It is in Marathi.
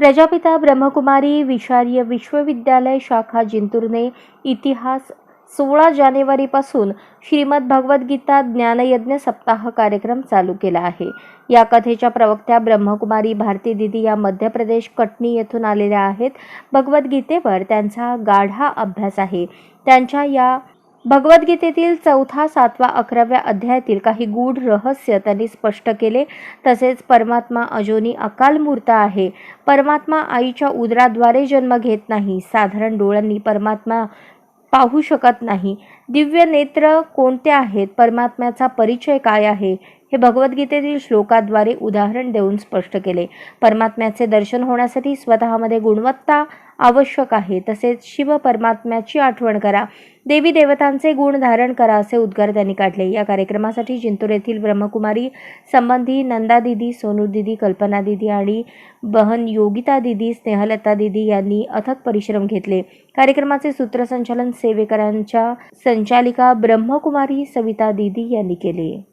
प्रजापिता ब्रह्मकुमारी विशार्य विश्वविद्यालय शाखा जिंतूरने इतिहास सोळा जानेवारीपासून श्रीमद भगवद्गीता ज्ञानयज्ञ सप्ताह कार्यक्रम चालू केला आहे. या कथेच्या प्रवक्त्या ब्रह्मकुमारी भारती दिदी या मध्य प्रदेश कटनी येथून आलेल्या आहेत. भगवद्गीतेवर त्यांचा गाढा अभ्यास आहे. त्यांच्या या भगवद्गीतेतील चौथा सातवा अकराव्या अध्यायातील काही गूढ रहस्य त्यांनी स्पष्ट केले. तसेच परमात्मा अजोनी अकालमूर्त आहे. परमात्मा आईच्या उदराद्वारे जन्म घेत नाही. साधारण डोळ्यांनी परमात्मा पाहू शकत नाही. दिव्य नेत्र कोणते आहेत? परमात्म्याचा परिचय काय आहे? हे भगवद्गीतेतील श्लोकाद्वारे उदाहरण देऊन स्पष्ट केले. परमात्म्याचे दर्शन होण्यासाठी स्वतःमध्ये गुणवत्ता आवश्यक आहे. तसेच शिव परमात्म्याची आठवण करा. देवी देवतांचे गुण धारण करा असे उद्गार त्यांनी काढले. या कार्यक्रमासाठी जिंतूर येथील ब्रह्मकुमारी संबंधी नंदा दिदी सोनू दिदी कल्पना दिदी आणि बहन योगिता दिदी स्नेहलता दिदी यांनी अथक परिश्रम घेतले. कार्यक्रमाचे सूत्रसंचालन सेवेकरांच्या संचालिका ब्रह्मकुमारी सविता दिदी यांनी केले.